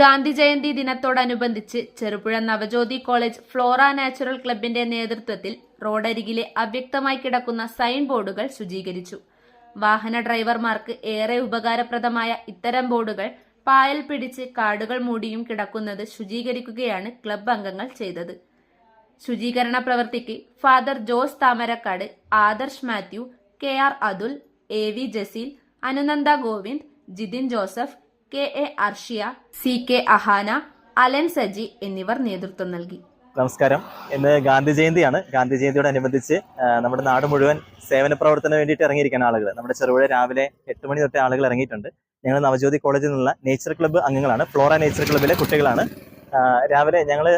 ഗാന്ധി ജയന്തി ദിനത്തോടനുബന്ധിച്ച് Cherupuzha Navajyothi college Flora natural ക്ലബിന്റെ നേതൃത്വത്തിൽ റോഡരികിലെ അവ്യക്തമായി കിടക്കുന്ന സൈൻ ബോർഡുകൾ ശുചീകരിച്ചു. വാഹന ഡ്രൈവർമാർക്ക് ഏറെ ഉപകാരപ്രദമായ ഇത്തരം ബോർഡുകൾ പായൽ പിടിച്ച് കാടുകൾ മൂടിയും കിടക്കുന്നത് ശുചീകരിക്കുകയാണ് ക്ലബ് അംഗങ്ങൾ ചെയ്തത്. ശുചീകരണ പ്രവൃത്തിക്ക് father Jose Thamarakkad Adarsh Mathew K R Athul A V Jaseel Anunanda Govind Jithin Joseph K A Arshiya C K Ahana Alan Saji എന്നിവർ നേതൃത്വം നൽകി. നമസ്കാരം. ഇന്ന് ഗാന്ധി ജയന്തിയാണ്. ഗാന്ധി ജയന്തിയോട് അനുബന്ധിച്ച് നമ്മുടെ നാട് മുഴുവൻ സേവന പ്രവർത്തനം വേണ്ടിയിട്ട് ഇറങ്ങിയിരിക്കുന്ന ആളുകൾ നമ്മുടെ ചെറുപുഴ രാവിലെ എട്ട് മണി തൊട്ടേ ആളുകൾ ഇറങ്ങിയിട്ടുണ്ട്. ഞങ്ങൾ നവജ്യോതി കോളേജിൽ നിന്നുള്ള നേച്ചർ ക്ലബ്ബ് അംഗങ്ങളാണ്. ഫ്ലോറ നേച്ചർ ക്ലബ്ബിലെ കുട്ടികളാണ്. രാവിലെ ഞങ്ങൾ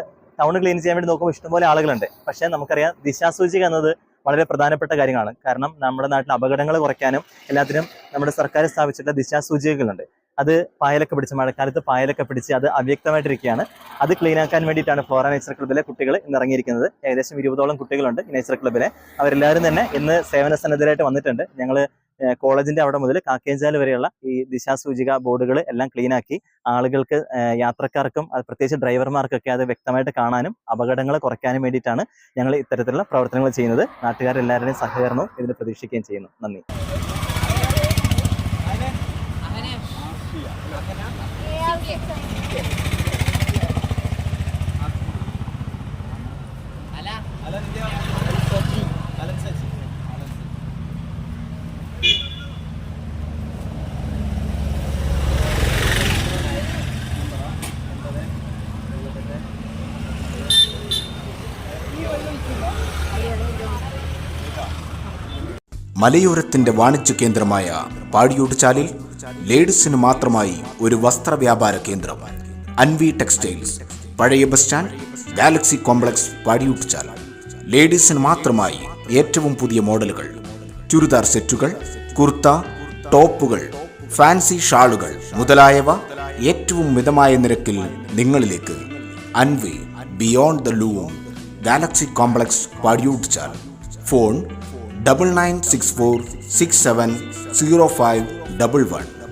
ടൗൺ ക്ലീൻ ചെയ്യാൻ വേണ്ടി നോക്കുമ്പോൾ ഇഷ്ടംപോലെ ആളുകളുണ്ട്. പക്ഷേ നമുക്കറിയാം ദിശാസൂചിക എന്നത് വളരെ പ്രധാനപ്പെട്ട കാര്യങ്ങളാണ് കാരണം നമ്മുടെ നാട്ടിൽ അപകടങ്ങൾ കുറയ്ക്കാനും എല്ലാത്തിനും നമ്മുടെ സർക്കാർ സ്ഥാപിച്ചിട്ടുള്ള ദിശാസൂചികകളുണ്ട്. അത് പായലൊക്കെ പിടിച്ച് മഴക്കാലത്ത് പായലൊക്കെ പിടിച്ച് അത് അവ്യക്തമായിട്ടിരിക്കുകയാണ്. അത് ക്ലീൻ ആക്കാൻ വേണ്ടിയിട്ടാണ് ഫ്ലോറ നേച്ചർ ക്ലബിലെ കുട്ടികൾ ഇന്ന് ഇറങ്ങിയിരിക്കുന്നത്. ഏകദേശം ഇരുപതോളം കുട്ടികളുണ്ട് നേച്ചർ ക്ലബിലെ അവരെല്ലാവരും തന്നെ ഇന്ന് സേവന സന്നദ്ധരായിട്ട് വന്നിട്ടുണ്ട് ഞങ്ങൾ കോളേജിന്റെ അവിടെ മുതൽ കാക്കേഞ്ചാൽ വരെയുള്ള ഈ ദിശാസൂചിക ബോർഡുകൾ എല്ലാം ക്ലീൻ ആക്കി ആളുകൾക്ക് യാത്രക്കാർക്കും പ്രത്യേകിച്ച് ഡ്രൈവർമാർക്കൊക്കെ അത് വ്യക്തമായിട്ട് കാണാനും അപകടങ്ങൾ കുറയ്ക്കാനും വേണ്ടിയിട്ടാണ് ഞങ്ങൾ ഇത്തരത്തിലുള്ള പ്രവർത്തനങ്ങൾ ചെയ്യുന്നത്. നാട്ടുകാരെല്ലാവരുടെയും സഹകരണവും ഇതിന് പ്രതീക്ഷിക്കുകയും ചെയ്യുന്നു. നന്ദി. മലയോരത്തിന്റെ വാണിജ്യ കേന്ദ്രമായ പാടിയോട്ടുചാലിൽ ലേഡീസിന് മാത്രമായി ഒരു വസ്ത്ര വ്യാപാര കേന്ദ്രം. അൻവി ടെക്സ്റ്റൈൽസ്. പഴയ bus stand Galaxy Complex Padiyoottuchal ലേഡീസിന് മാത്രമായി ഏറ്റവും പുതിയ മോഡലുകൾ. ചുരിദാർ സെറ്റുകൾ കുർത്ത ടോപ്പുകൾ ഫാൻസി ഷാളുകൾ മുതലായവ ഏറ്റവും മിതമായ നിരക്കിൽ നിങ്ങളിലേക്ക്. Anvi beyond the loom Galaxy Complex Padiyoottuchal phone double nine six four six seven zero five double one.